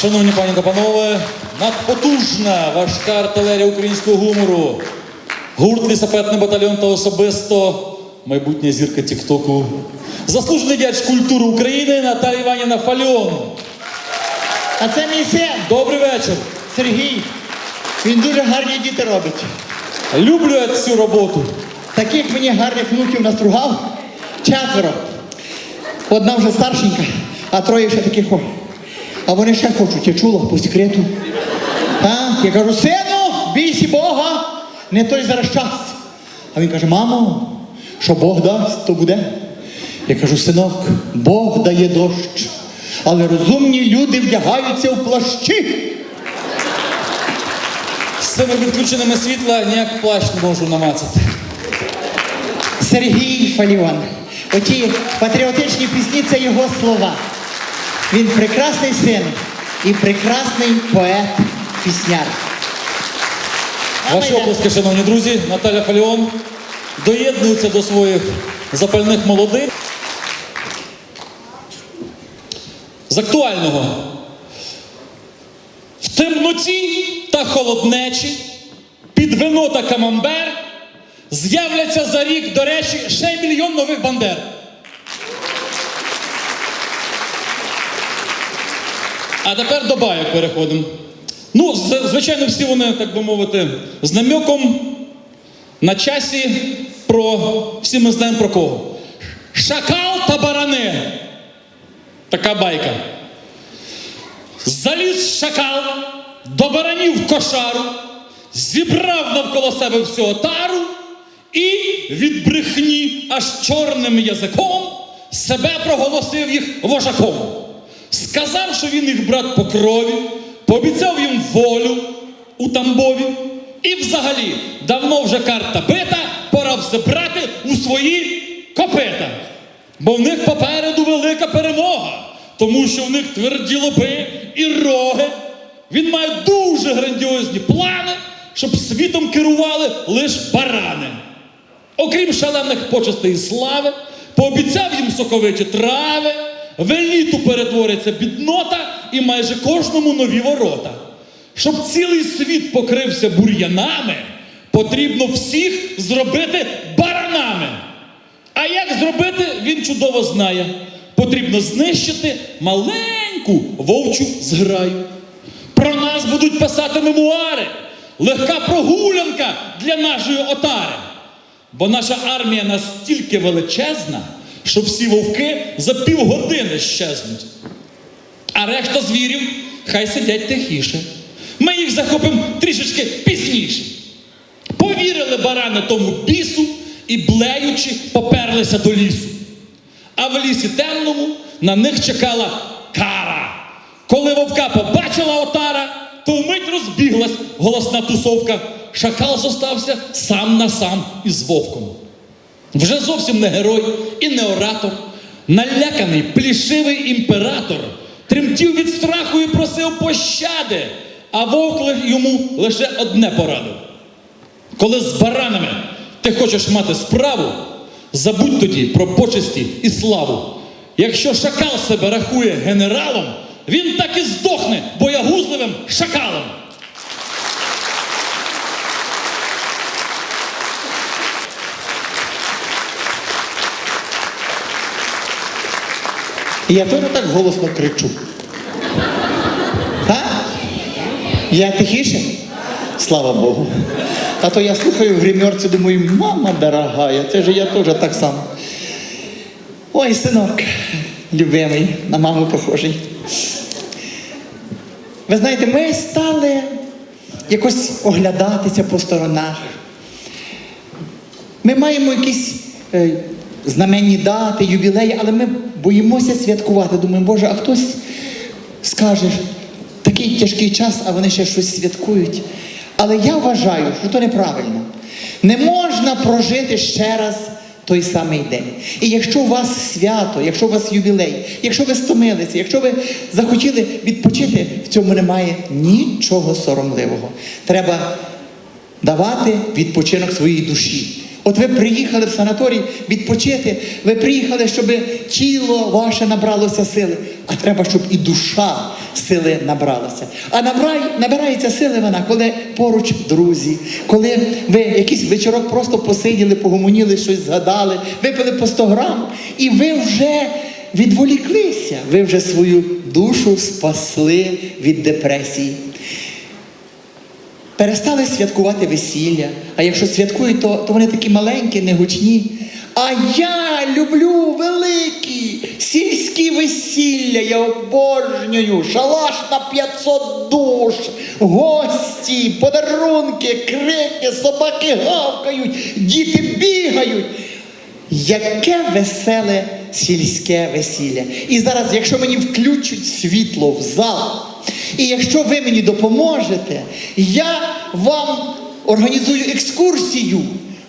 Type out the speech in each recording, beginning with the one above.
Шановні пані та панове, надпотужна важка артилерія українського гумору. Гурт лісопетний батальйон та особисто майбутня зірка Тіктоку. Заслужений дяч культури України Наталія Іванівна Фальон. А це мій син Добрий вечір. Сергій. Він дуже гарні діти робить. Люблю я цю роботу. Таких мені гарних внуків настругав четверо. Одна вже старшенька, а троє ще таких. А вони ще хочуть, я чула по секрету. А? Я кажу, сину, бійся Бога, не той зараз час. А він каже, мамо, що Бог дасть, то буде. Я кажу, синок, Бог дає дощ, але розумні люди вдягаються в плащі. З цими відключеними світла ніяк плащ не можу намацати. Сергій Фаліон. Оті патріотичні пісні це його слова. Він прекрасний син і прекрасний поет-пісняр. Ваші ми оплески, шановні друзі, Наталя Фаліон доєднується до своїх запальних молодих. З актуального. В темноті та холоднечі під вино та камамбер з'являться за рік, до речі, ще мільйон нових бандер. А тепер до байок переходимо. Ну, звичайно, всі вони, так би мовити, з намеком на часі про всі ми знаємо про кого. Шакал та барани. Така байка. Заліз шакал до баранів кошару, зібрав навколо себе всю отару і від брехні аж чорним язиком себе проголосив їх вожаком. Сказав, що він їх брат по крові, пообіцяв їм волю у Тамбові. І взагалі давно вже карта бита, пора все брати у свої копита. Бо в них попереду велика перемога, тому що в них тверді лоби і роги. Він має дуже грандіозні плани, щоб світом керували лише барани. Окрім шалених почестей і слави, пообіцяв їм соковиті трави, в еліту перетвориться біднота і майже кожному нові ворота. Щоб цілий світ покрився бур'янами, потрібно всіх зробити баранами. А як зробити, він чудово знає. Потрібно знищити маленьку вовчу зграю. Про нас будуть писати мемуари, легка прогулянка для нашої отари. Бо наша армія настільки величезна, що всі вовки за півгодини щезнуть. А решта звірів хай сидять тихіше. Ми їх захопимо трішечки пізніше. Повірили барани тому бісу і, блеючи, поперлися до лісу. А в лісі темному на них чекала кара. Коли вовка побачила отара, то вмить розбіглась голосна тусовка. Шакал зостався сам на сам із вовком. Вже зовсім не герой і не оратор. Наляканий плішивий імператор тремтів від страху і просив пощади, а вовк йому лише одне порадив. Коли з баранами ти хочеш мати справу, забудь тоді про почесті і славу. Якщо шакал себе рахує генералом, він так і здохне боягузливим шакалом. І я теж так голосно кричу. А? Я тихіше? Слава Богу. А то я слухаю в гримерці, думаю, мама дорогая, це ж я теж так само. Ой, синок, любимий, на маму похожий. Ви знаєте, ми стали якось оглядатися по сторонах. Ми маємо якісь е, знаменні дати, ювілеї, але ми боїмося святкувати. Думаємо, Боже, а хтось скаже, такий тяжкий час, а вони ще щось святкують. Але я вважаю, що то неправильно. Не можна прожити ще раз той самий день. І якщо у вас свято, якщо у вас ювілей, якщо ви стомилися, якщо ви захотіли відпочити, в цьому немає нічого соромливого. Треба давати відпочинок своїй душі. От ви приїхали в санаторій відпочити, ви приїхали, щоб тіло ваше набралося сили, а треба, щоб і душа сили набралася. А набирай, набирається сили вона, коли поруч друзі, коли ви якийсь вечорок просто посиділи, погомоніли, щось згадали, випили по 100 грам, і ви вже відволіклися, ви вже свою душу спасли від депресії. Перестали святкувати весілля, а якщо святкують, то, то вони такі маленькі, негучні. А я люблю великі сільські весілля, я обожнюю, шалаш на 500 душ, гості, подарунки, крики, собаки гавкають, діти бігають. Яке веселе сільське весілля. І зараз, якщо мені включать світло в зал, і якщо ви мені допоможете, я вам організую екскурсію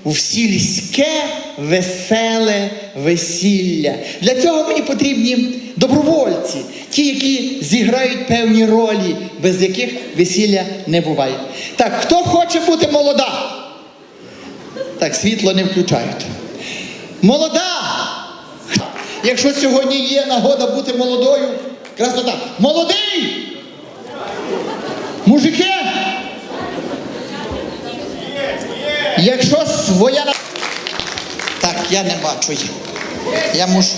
в сільське веселе весілля. Для цього мені потрібні добровольці, ті, які зіграють певні ролі, без яких весілля не буває. Так, хто хоче бути молода? Так, світло не включають. Молода! Якщо сьогодні є нагода бути молодою, красота. Молодий! Мужики! Якщо своя. Так, я не бачу. Я мушу.